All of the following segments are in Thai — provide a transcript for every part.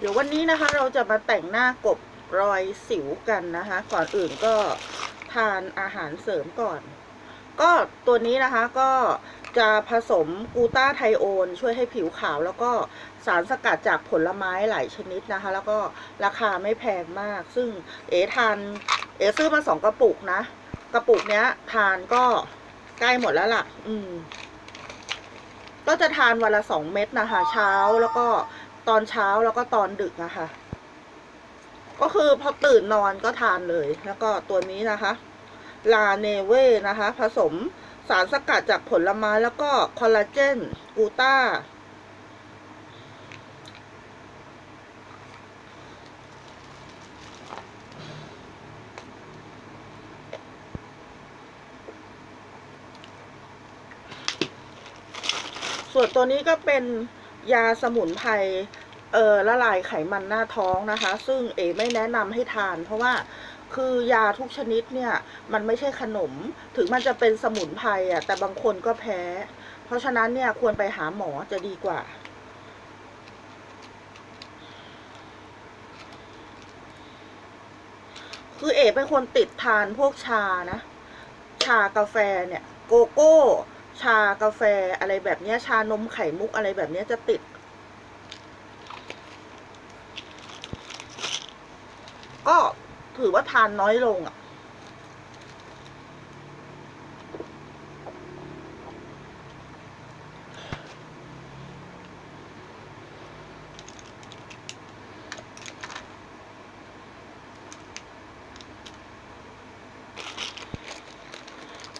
เดี๋ยววันนี้นะคะเราจะมาแต่งหน้ากบรอยสิวกันนะคะ ก่อนอื่นก็ทานอาหารเสริมก่อน ก็ตัวนี้นะคะก็จะผสมกูต้าไทโอน ช่วยให้ผิวขาว แล้วก็สารสกัดจากผลไม้หลายชนิดนะคะ แล้วก็ราคาไม่แพงมาก ซึ่งเอทานเอซื้อมาสองกระปุกนะ กระปุกเนี้ยทานก็ใกล้หมดแล้วล่ะ อืม ก็จะทานวันละสองเม็ดนะคะ เช้าแล้วก็ ตอนเช้าแล้วก็ตอนดึกนะคะ ก็คือพอตื่นนอนก็ทานเลย แล้วก็ตัวนี้นะคะ ลาเนเว่นะคะ ผสมสารสกัดจากผลไม้แล้วก็คอลลาเจนกูต้า ส่วนตัวนี้ก็เป็น ยาสมุนไพรเออละลายไขมันหน้าท้องนะคะ ซึ่งเอไม่แนะนำให้ทาน เพราะว่าคือยาทุกชนิดเนี่ย มันไม่ใช่ขนม ถึงมันจะเป็นสมุนไพรอะ แต่บางคนก็แพ้ เพราะฉะนั้นเนี่ยควรไปหาหมอจะดีกว่า คือเอ๋เป็นคนติดทานพวกชานะ ชากาแฟเนี่ย โกโก้ ชากาแฟอะไรแบบเนี้ย ชานมไข่มุกอะไรแบบเนี้ยจะติด ก็ถือว่าทานน้อยลงอะ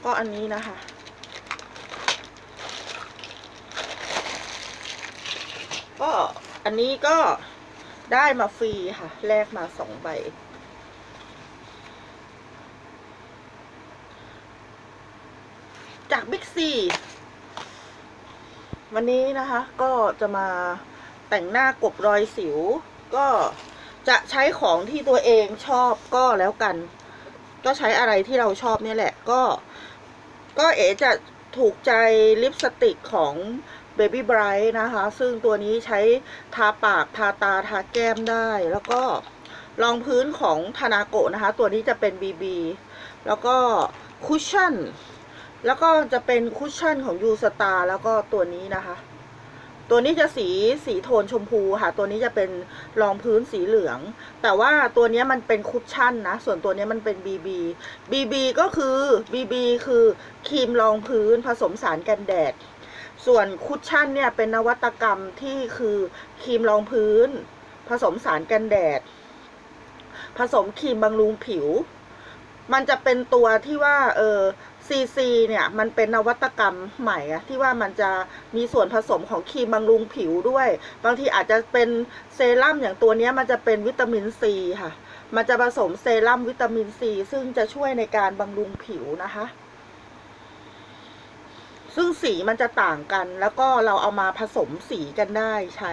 ก็อันนี้นะคะ ก็ อันนี้ก็ได้มาฟรีค่ะ แลกมาสองใบ จากบิ๊กซีวันนี้นะคะก็จะมาแต่งหน้ากบรอยสิว ก็จะใช้ของที่ตัวเองชอบก็แล้วกัน ก็ใช้อะไรที่เราชอบเนี่ยแหละ ก็ ก็เอ๋จะถูกใจลิปสติกของ Baby Bright นะคะ ซึ่งตัวนี้ใช้ทาปากทาตาทาแก้มได้ แล้วก็รองพื้นของทานาโกะนะคะ ตัวนี้จะเป็น BB แล้วก็คุชชั่น แล้วก็จะเป็นคุชชั่นของยูสตาแล้วก็ตัวนี้นะคะ ตัวนี้จะสีสีโทนชมพูค่ะ ตัวนี้จะเป็นรองพื้นสีเหลือง แต่ว่าตัวนี้มันเป็นคุชชั่นนะ ส่วนตัวนี้มันเป็น BB BB ก็คือ BB คือครีมรองพื้นผสมสารกันแดด ส่วนคุชชั่นเนี่ยเป็นนวัตกรรมที่คือครีมรองพื้น ผสมสารกันแดด ผสมครีมบำรุงผิว มันจะเป็นตัวที่ว่าเออซีซีเนี่ยมันเป็นนวัตกรรมใหม่อะที่ว่ามันจะมีส่วนผสมของครีมบำรุงผิวด้วย บางทีอาจจะเป็นเซรั่มอย่างตัวเนี้ยมันจะเป็นวิตามินซีค่ะ มันจะผสมเซรั่มวิตามินซีซึ่งจะช่วยในการบำรุงผิวนะคะ ซึ่งสีมันจะต่างกัน แล้วก็เราเอามาผสมสีกันได้ใช้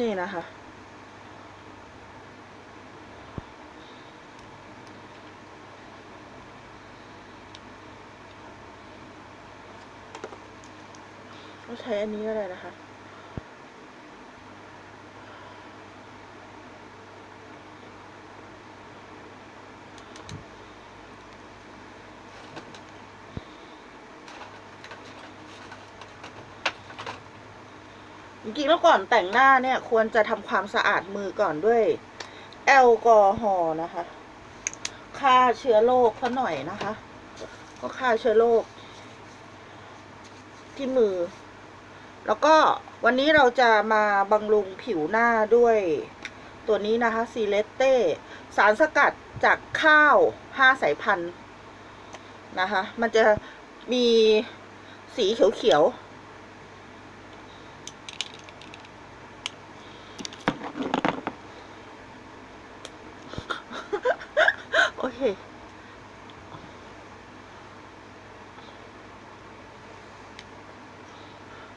นี่นะคะ ช้อันนี้ก็ได้นะคะ จริงๆแล้วก่อนแต่งหน้าเนี่ย ควรจะทำความสะอาดมือก่อนด้วย แอลกอฮอล์นะคะฆ่าเชื้อโรคเขาหน่อยนะคะ ก็ฆ่าเชื้อโรคที่มือ แล้วก็วันนี้เราจะมาบำรุงผิวหน้าด้วย ตัวนี้นะคะซีเลตเต้สารสกัดจากข้าวห้าสายพันธุ์นะคะ มันจะมีสีเขียวๆ โอเค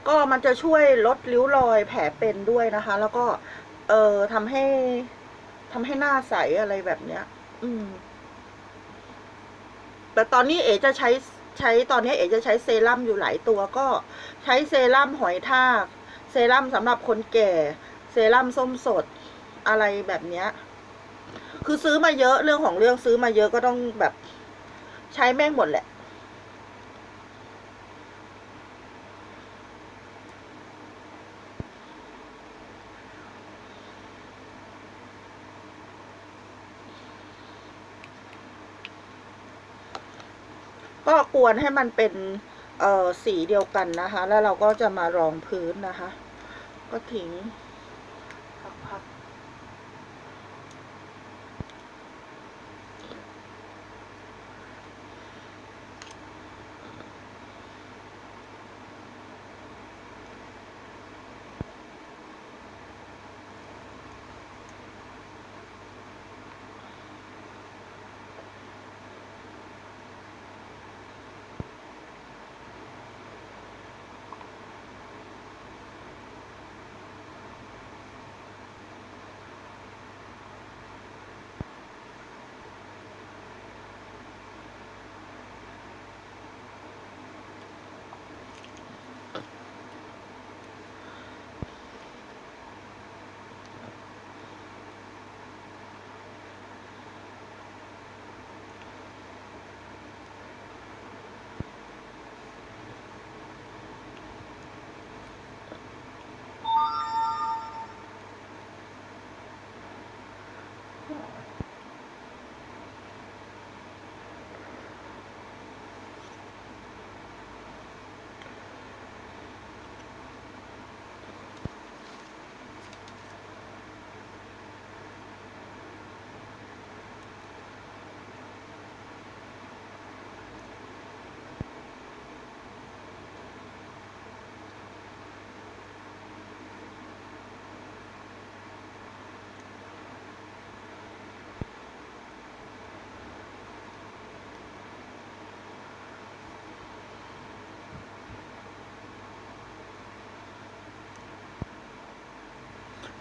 ก ก็ มันจะช่วยลดริ้วรอยแผลเป็นด้วยนะคะ แล้วก็ เอ่อทำให้ทำให้หน้าใสอะไรแบบเนี้ย อืม แต่ตอนนี้เอ๋จะใช้ใช้ตอนนี้เอ๋จะใช้เซรั่มอยู่หลายตัวก็ใช้เซรั่มหอยทาก เซรั่มสำหรับคนแก่ เซรั่มส้มสดอะไรแบบเนี้ย คือซื้อมาเยอะเรื่องของเรื่องซื้อมาเยอะก็ต้องแบบ ใช้แม่งหมดแหละ ก็กวนให้มันเป็นสีเดียวกันนะคะ แล้วเราก็จะมารองพื้นนะคะ ก็ทิ้ง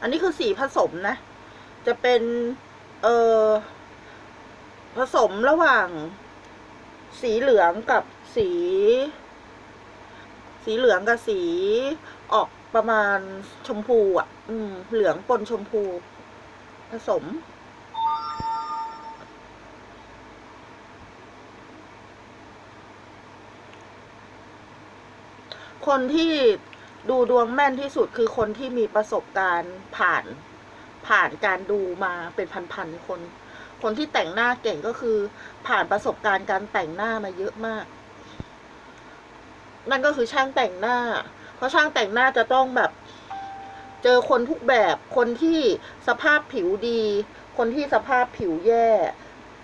อันนี้คือสีผสมนะ จะเป็นเอ่อผสมระหว่าง สีเหลืองกับสี สีเหลืองกับสีออกประมาณชมพูอะ อืม เหลืองปนชมพู ผสมคนที่ ดูดวงแม่นที่สุดคือคนที่มีประสบการณ์ผ่านผ่านการดูมาเป็นพันๆคน คนที่แต่งหน้าเก่งก็คือ ผ่านประสบการณ์การแต่งหน้ามาเยอะมาก นั่นก็คือช่างแต่งหน้า เพราะช่างแต่งหน้าจะต้องแบบ เจอคนทุกแบบ คนที่สภาพผิวดี คนที่สภาพผิวแย่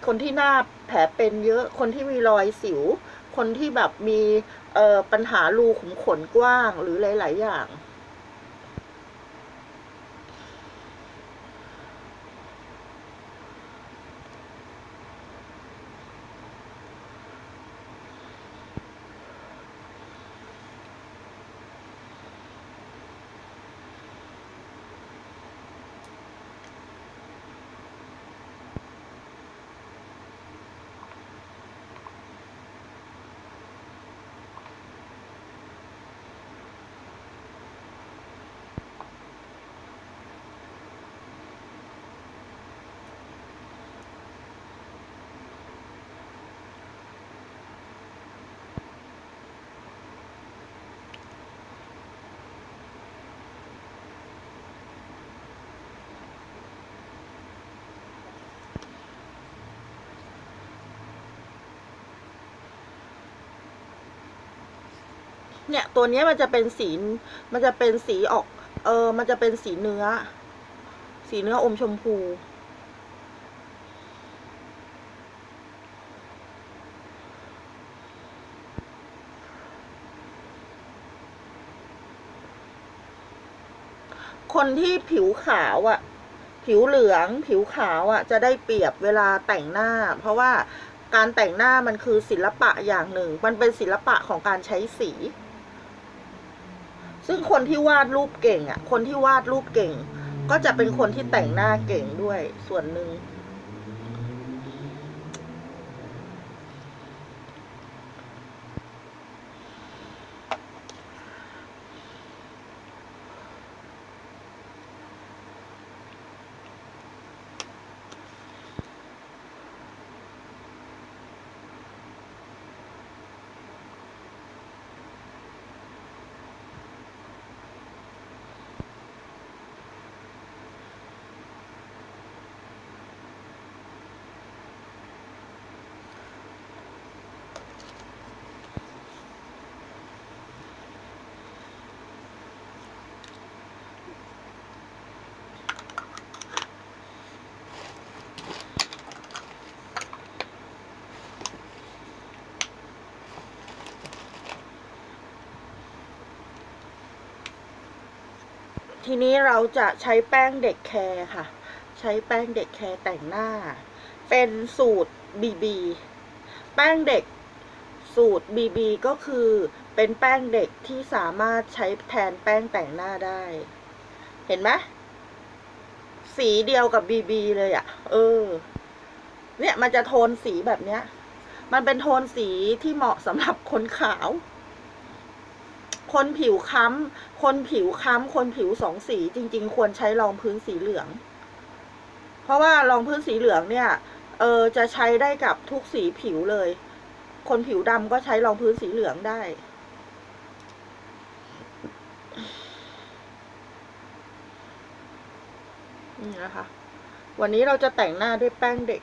คนที่หน้าแผลเป็นเยอะ คนที่มีรอยสิว คนที่แบบมี ปัญหารูขุมขนกว้างหรือหลาย ๆ อย่าง เนี่ยตัวนี้มันจะเป็นสี มันจะเป็นสีออก เออ มันจะเป็นสีเนื้อ สีเนื้ออมชมพู คนที่ผิวขาวอะ่ะ ผิวเหลืองผิวขาวอะ่ะ จะได้เปรียบเวลาแต่งหน้า เพราะว่าการแต่งหน้ามันคือศิลปะอย่างหนึ่ง มันเป็นศิลปะของการใช้สี ซึ่งคนที่วาดรูปเก่งอะ คนที่วาดรูปเก่ง ก็จะเป็นคนที่แต่งหน้าเก่งด้วยส่วนหนึ่ง ทีนี้เราจะใช้แป้งเด็กแคร์ค่ะ ใช้แป้งเด็กแคร์แต่งหน้า เป็นสูตร BB แป้งเด็กสูตร BB ก็คือเป็นแป้งเด็กที่สามารถใช้แทนแป้งแต่งหน้าได้ เห็นไหมสีเดียวกับ BB เลยอะ่ะ เออ เนี่ยมันจะโทนสีแบบเนี้ย มันเป็นโทนสีที่เหมาะสำหรับคนขาว คนผิวค้ำคนผิวค้ำคนผิวสองสี จริง ๆ ควรใช้รองพื้นสีเหลือง เพราะว่ารองพื้นสีเหลืองเนี่ย เออจะใช้ได้กับทุกสีผิวเลย คนผิวดำก็ใช้รองพื้นสีเหลืองได้นี่นะคะ วันนี้เราจะแต่งหน้าด้วยแป้งเด็ก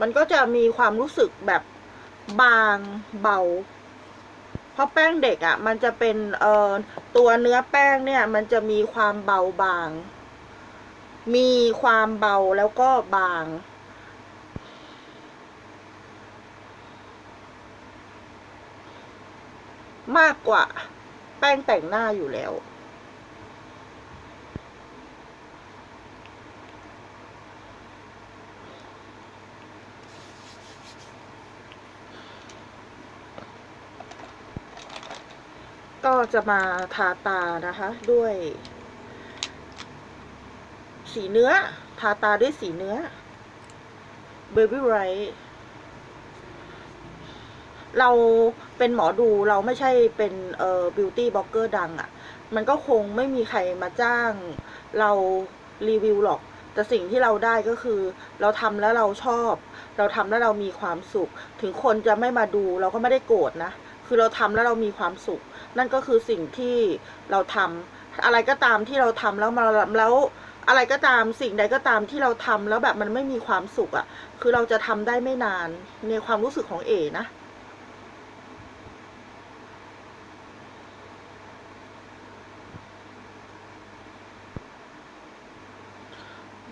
มันก็จะมีความรู้สึกแบบบางเบา เพราะแป้งเด็กอะ่ะ มันจะเป็นเอ่อตัวเนื้อแป้งเนี่ย มันจะมีความเบาบาง มีความเบาแล้วก็บางมากกว่าแป้งแต่งหน้าอยู่แล้ว ก็ จะมาทาตานะคะ ด้วย สีเนื้อ ทาตาด้วยสีเนื้อ Baby Right เราเป็นหมอดูเราไม่ใช่เป็นเอ่อบิวตี้บล็อกเกอร์ดังอะ่ะ มันก็คงไม่มีใครมาจ้าง เรารีวิวหรอก แต่สิ่งที่เราได้ก็คือ เราทำแล้วเราชอบ เราทำแล้วเรามีความสุข ถึงคนจะไม่มาดูเราก็ไม่ได้โกรธนะ คือเราทำแล้วเรามีความสุข นั่นก็คือสิ่งที่เราทำอะไรก็ตามที่เราทำแล้วมาแล้วอะไรก็ตามสิ่งใดก็ตามที่เราทำแล้วแบบมันไม่มีความสุขอะ่ะ คือเราจะทำได้ไม่นานในความรู้สึกของเอนะ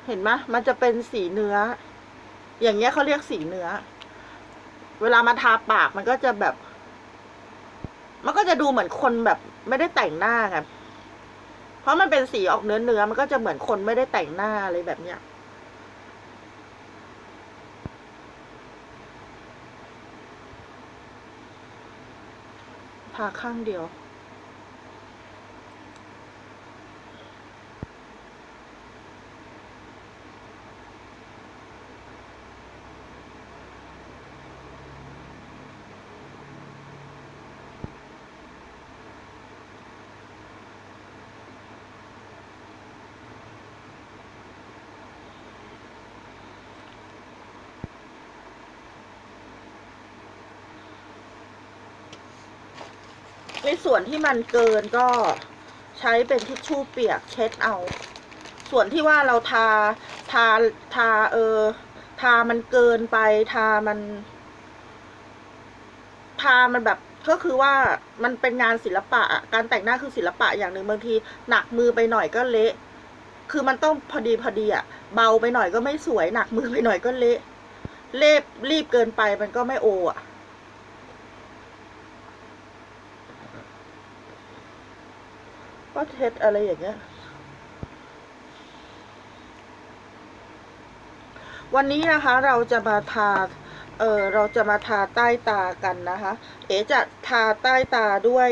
เห็นไหมมันจะเป็นสีเนื้อ อย่างเงี้ยเขาเรียกสีเนื้อ เวลามาทาปากมันก็จะแบบ จะดูเหมือนคนแบบไม่ได้แต่งหน้าครับเพราะมันเป็นสีออกเนื้อเนื้อมันก็จะเหมือนคนไม่ได้แต่งหน้าอะไรแบบเนี้ยทาข้างเดียว ในส่วนที่มันเกินก็ใช้เป็นทิชชู่เปียกเช็ดเอา ส่วนที่ว่าเราทาทาทาเออ ทามันเกินไป ทามัน ทามันแบบก็คือว่ามันเป็นงานศิลปะ การแต่งหน้าคือศิลปะอย่างหนึ่งบางที หนักมือไปหน่อยก็เละ คือมันต้องพอดีพอดีอะเบาไปหน่อยก็ไม่สวย หนักมือไปหน่อยก็เละเรีบรีบเกินไปมันก็ไม่โออะ ก็เท็ดอะไรอย่างเงี้ย วันนี้นะคะเราจะมาทา เออเราจะมาทาใต้ตากันนะคะ เอ๋จะทาใต้ตาด้วย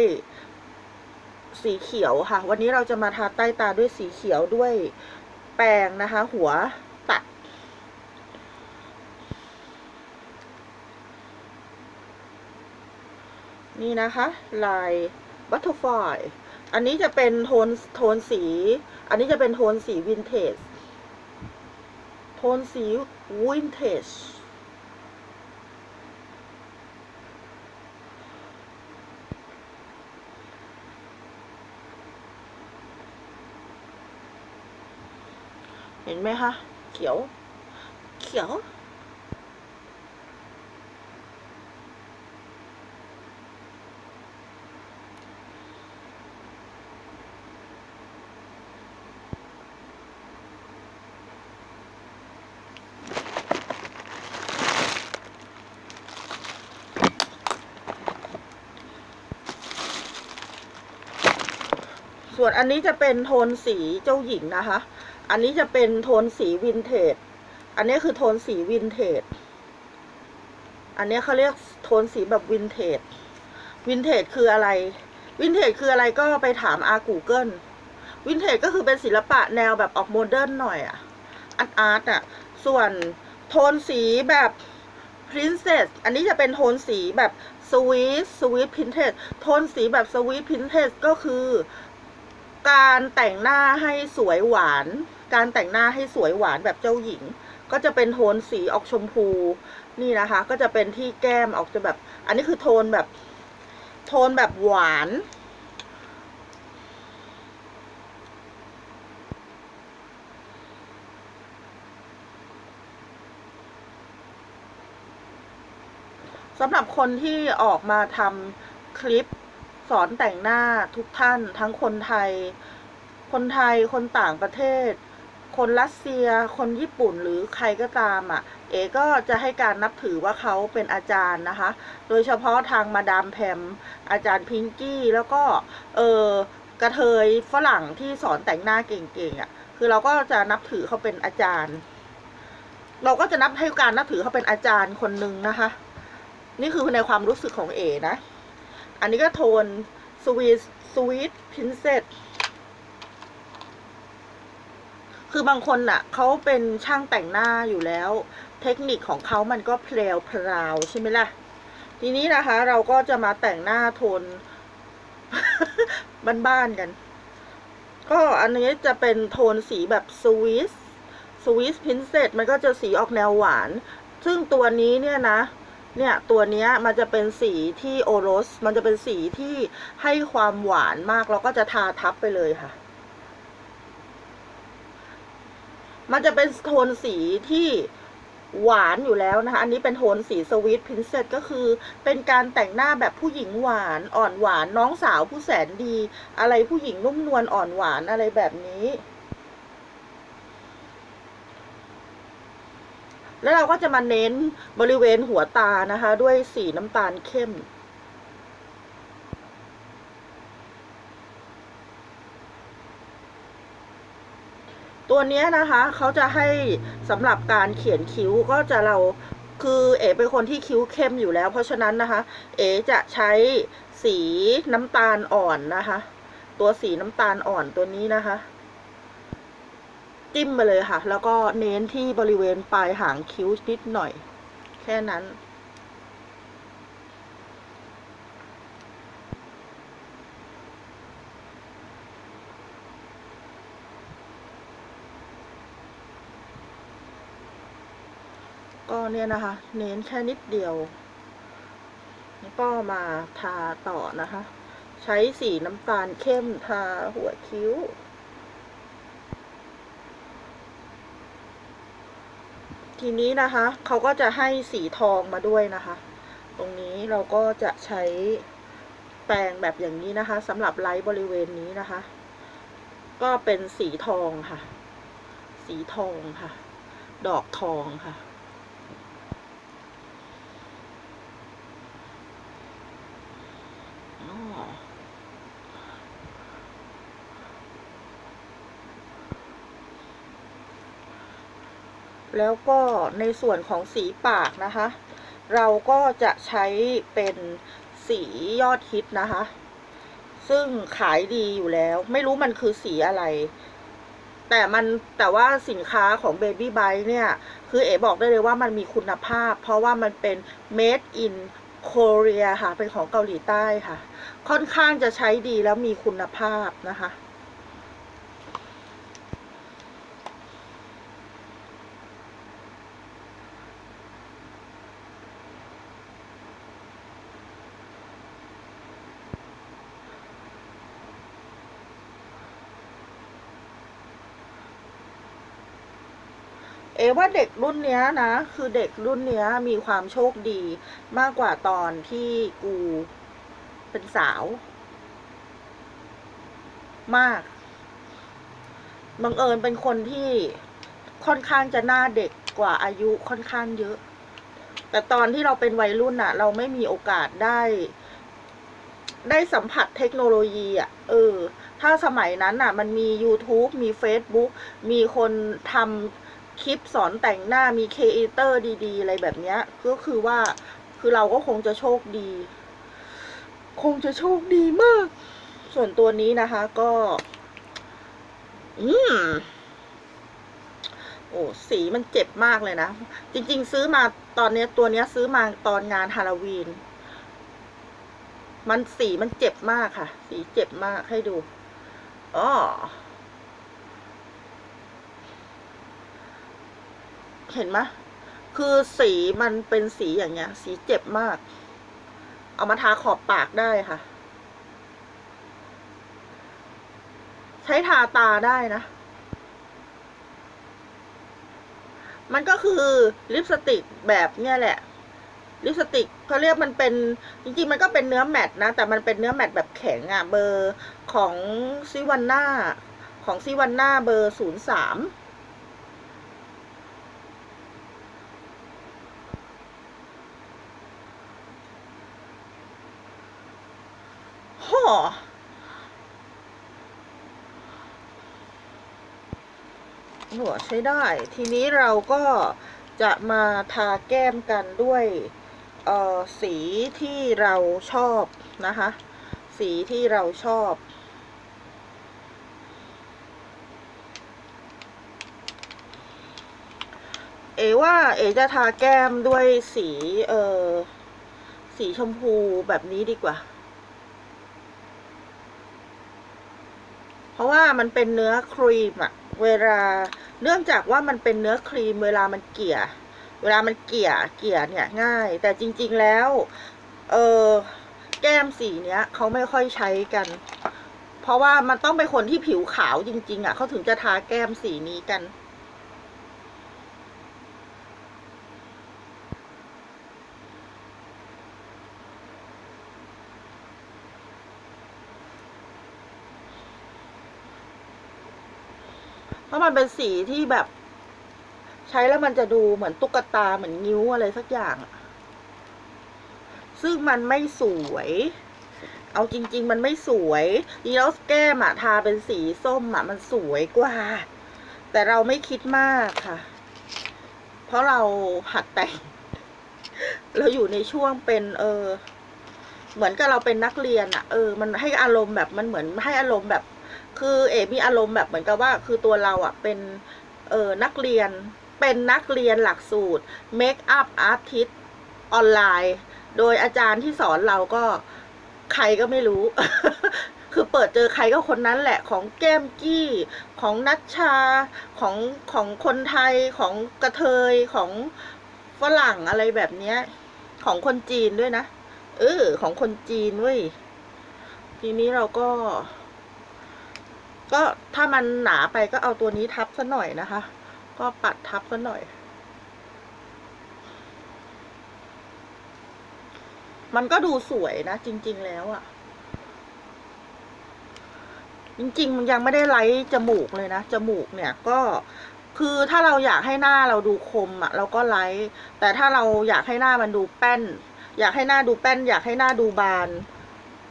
สีเขียวค่ะ วันนี้เราจะมาทาใต้ตาด้วยสีเขียวด้วยแปรงนะคะ หัวตัด นี่นะคะ ลายบัตเตอร์ฟลาย อันนี้จะเป็นโทนโทนสี อันนี้จะเป็นโทนสีวินเทจ โทนสีวินเทจ เห็นไหมคะ เขียว เขียว ส่วนอันนี้จะเป็นโทนสีเจ้าหญิงนะคะ อันนี้จะเป็นโทนสีวินเทจ อันนี้คือโทนสีวินเทจ อันนี้เขาเรียกโทนสีแบบวินเทจ วินเทจคืออะไร วินเทจคืออะไรก็ไปถามอากูเกิลวินเทจก็คือเป็นศิลปะแนวแบบออกโมเดิร์นหน่อยอะอาร์ตอาร์ตอะส่วนโทนสีแบบ Princess อันนี้จะเป็นโทนสีแบบสวีทสวีทพินเทสโทนสีแบบสวีทพินเทสก็คือ การแต่งหน้าให้สวยหวาน การแต่งหน้าให้สวยหวานแบบเจ้าหญิง ก็จะเป็นโทนสีออกชมพู นี่นะคะ ก็จะเป็นที่แก้มออกจะแบบ อันนี้คือโทนแบบ โทนแบบหวานสำหรับคนที่ออกมาทำคลิป สอนแต่งหน้าทุกท่านทั้งคนไทย คนไทยคนต่างประเทศ คนรัสเซีย คนญี่ปุ่นหรือใครก็ตามอะ เอก็จะให้การนับถือว่าเขาเป็นอาจารย์นะคะ โดยเฉพาะทางมาดามแพมอาจารย์พิงกี้แล้วก็เออกระเทยฝรั่งที่สอนแต่งหน้าเก่งๆอะ คือเราก็จะนับถือเขาเป็นอาจารย์ เราก็จะนับให้การนับถือเขาเป็นอาจารย์คนหนึ่งนะคะ นี่คือในความรู้สึกของเอนะ อันนี้ก็โทนสวีทสวีทพินเซสคือบางคนน่ะเขาเป็นช่างแต่งหน้าอยู่แล้ว เทคนิคของเขามันก็เพลวพราวใช่ไหมล่ะ ทีนี้นะคะ เราก็จะมาแต่งหน้าโทนบ้านๆกัน ก็อันนี้จะเป็นโทนสีแบบสวีทสวีทพินเซสมันก็จะสีออกแนวหวาน ซึ่งตัวนี้เนี่ยนะ เนี่ยตัวเนี้ยมันจะเป็นสีที่โอโรส มันจะเป็นสีที่ให้ความหวานมากเราก็จะทาทับไปเลยค่ะ มันจะเป็นโทนสีที่หวานอยู่แล้วนะคะ อันนี้เป็นโทนสีสวีทพินเซสก็คือ เป็นการแต่งหน้าแบบผู้หญิงหวานอ่อนหวานน้องสาวผู้แสนดี อะไรผู้หญิงนุ่มนวลอ่อนหวานอะไรแบบนี้ แล้วเราก็จะมาเน้นบริเวณหัวตานะคะ ด้วยสีน้ำตาลเข้ม ตัวนี้นะคะเขาจะให้สำหรับการเขียนคิ้วก็จะเราคือเอ๋เป็นคนที่คิ้วเข้มอยู่แล้ว เพราะฉะนั้นนะคะ เอ๋จะใช้สีน้ำตาลอ่อนนะคะ ตัวสีน้ำตาลอ่อนตัวนี้นะคะ จิ้มไปเลยค่ะ แล้วก็เน้นที่บริเวณปลายหางคิ้วนิดหน่อย แค่นั้น ก็เนี่ยนะคะ เน้นแค่นิดเดียวแล้วก็มาทาต่อนะคะ ใช้สีน้ำตาลเข้มทาหัวคิ้ว ทีนี้นะคะเขาก็จะให้สีทองมาด้วยนะคะ ตรงนี้เราก็จะใช้แปรงแบบอย่างนี้นะคะสำหรับไลท์บริเวณนี้นะคะ ก็เป็นสีทองค่ะ สีทองค่ะ ดอกทองค่ะ อ๋อ แล้วก็ในส่วนของสีปากนะคะ เราก็จะใช้เป็นสียอดฮิตนะคะ ซึ่งขายดีอยู่แล้ว ไม่รู้มันคือสีอะไร แต่มันแต่ว่าสินค้าของ Baby b y เนี่ย คือเอ๋บอกได้เลยว่ามันมีคุณภาพ เพราะว่ามันเป็น made in Korea ค่ะ เป็นของเกาหลีใต้ค่ะ ค่อนข้างจะใช้ดีแล้วมีคุณภาพนะคะ อว่าเด็กรุ่นเนี้ยนะ คือเด็กรุ่นเนี้ยมีความโชคดีมากกว่าตอนที่กูเป็นสาว มาก บังเอิญเป็นคนที่ค่อนข้างจะหน้าเด็กกว่าอายุค่อนข้างเยอะ แต่ตอนที่เราเป็นวัยรุ่นอะเราไม่มีโอกาสได้ ได้สัมผัสเทคโนโลยีอะเออ ถ้าสมัยนั้นอะมันมี YouTube มี Facebook มีคนทำ คลิปสอนแต่งหน้ามีครีเอเตอร์ดี ๆ อะไรแบบเนี้ย ก็คือว่าคือเราก็คงจะโชคดี คงจะโชคดีมาก ส่วนตัวนี้นะคะก็ อืมโอ้สีมันเจ็บมากเลยนะ จริง ๆ ซื้อมาตอนเนี้ยตัวเนี้ยซื้อมาตอนงานฮาโลวีน มันสีมันเจ็บมากค่ะ สีเจ็บมากให้ดูอ๋อ เห็นไหมคือสีมันเป็นสีอย่างเงี้ย สีเจ็บมาก เอามาทาขอบปากได้ค่ะ ใช้ทาตาได้นะ มันก็คือลิปสติกแบบเนี้ยแหละ ลิปสติกเขาเรียกมันเป็น จริงๆ มันก็เป็นเนื้อแมตนะ แต่มันเป็นเนื้อแมตแบบแข็งอะ่ะ เบอร์ของซิวันน่าของซิวันน่าเบอร์ศูนย์สาม หัวใช้ได้ ทีนี้เราก็จะมาทาแก้มกันด้วยสีที่เราชอบนะคะ สีที่เราชอบ เอว่าเอจะทาแก้มด้วยสีเออสีชมพูแบบนี้ดีกว่า เพราะว่ามันเป็นเนื้อครีมอะเวลาเนื่องจากว่ามันเป็นเนื้อครีม เวลามันเกลี่ย เวลามันเกลี่ยเกลี่ยเนี่ยง่าย แต่จริง ๆแล้ว เออแก้มสีเนี้ยเขาไม่ค่อยใช้กัน เพราะว่ามันต้องเป็นคนที่ผิวขาวจริง ๆอะเขาถึงจะทาแก้มสีนี้กัน เพราะ มันเป็นสีที่แบบ ใช้แล้วมันจะดูเหมือนตุ๊กตาเหมือนนิ้วอะไรสักอย่าง ซึ่งมันไม่สวย เอาจริง ๆ มันไม่สวยดีแล้วแก้มอะทาเป็นสีส้มอะมันสวยกว่า แต่เราไม่คิดมากค่ะ เพราะเราหัดแต่ง เราอยู่ในช่วงเป็น เออ เหมือนกับเราเป็นนักเรียนอะเออ มันให้อารมณ์แบบมันเหมือนให้อารมณ์แบบ คือเอ๋มีอารมณ์แบบเหมือนกับว่า คือตัวเราอะเป็นเออนักเรียนเป็นนักเรียนหลักสูตร Make up Artist ออนไลน์ โดยอาจารย์ที่สอนเราก็ใครก็ไม่รู้ คือเปิดเจอใครก็คนนั้นแหละของแก้มกี้ของนัชชาของของคนไทยของกระเทยของฝรั่งอะไรแบบเนี้ย ของคนจีนด้วยนะ เออของคนจีนเว้ย ทีนี้เราก็ ก็ถ้ามันหนาไปก็เอาตัวนี้ทับซะหน่อยนะคะ ก็ปัดทับซะหน่อย มันก็ดูสวยนะ จริง ๆ แล้วอะจริงๆมันยังไม่ได้ไล่จมูกเลยนะ จมูกเนี่ยก็คือถ้าเราอยากให้หน้าเราดูคมอะเราก็ไล่แต่ถ้าเราอยากให้หน้ามันดูแป้น อยากให้หน้าดูแป้น อยากให้หน้าดูบาน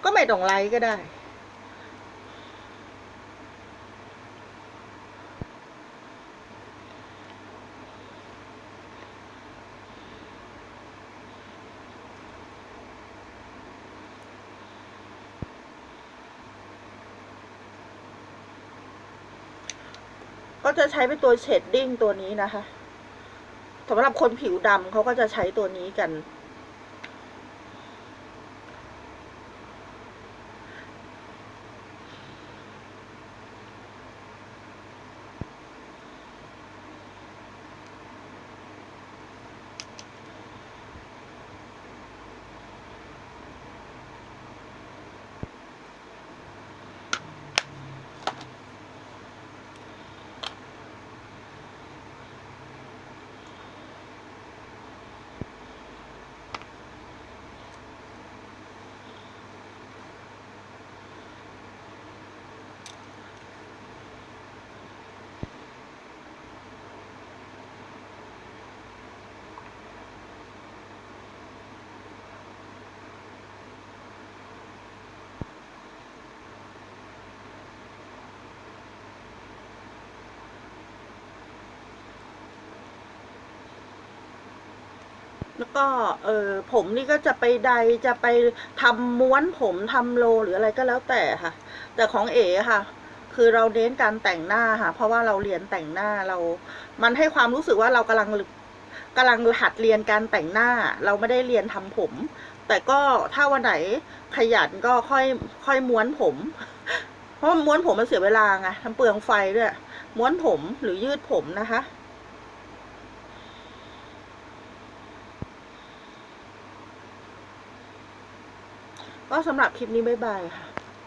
ก็ไม่ต้องไล่ก็ได้ ก็จะใช้เป็นตัวเชดดิ้งตัวนี้นะคะสำหรับคนผิวดำเขาก็จะใช้ตัวนี้กัน แล้วก็เออผมนี่ก็จะไปใดจะไปทำม้วนผมทำโลหรืออะไรก็แล้วแต่ค่ะ แต่ของเอ๋ค่ะ คือเราเน้นการแต่งหน้าค่ะ เพราะว่าเราเรียนแต่งหน้าเรา มันให้ความรู้สึกว่าเรากำลังกำลังหัดเรียนการแต่งหน้า เราไม่ได้เรียนทำผม แต่ก็ถ้าวันไหนขยันก็ค่อยค่อยม้วนผม เพราะม้วนผมมันเสียเวลาไงทำเปลืองไฟด้วย ม้วนผมหรือยืดผมนะคะ ก็สำหรับคลิปนี้บ๊ายบายค่ะ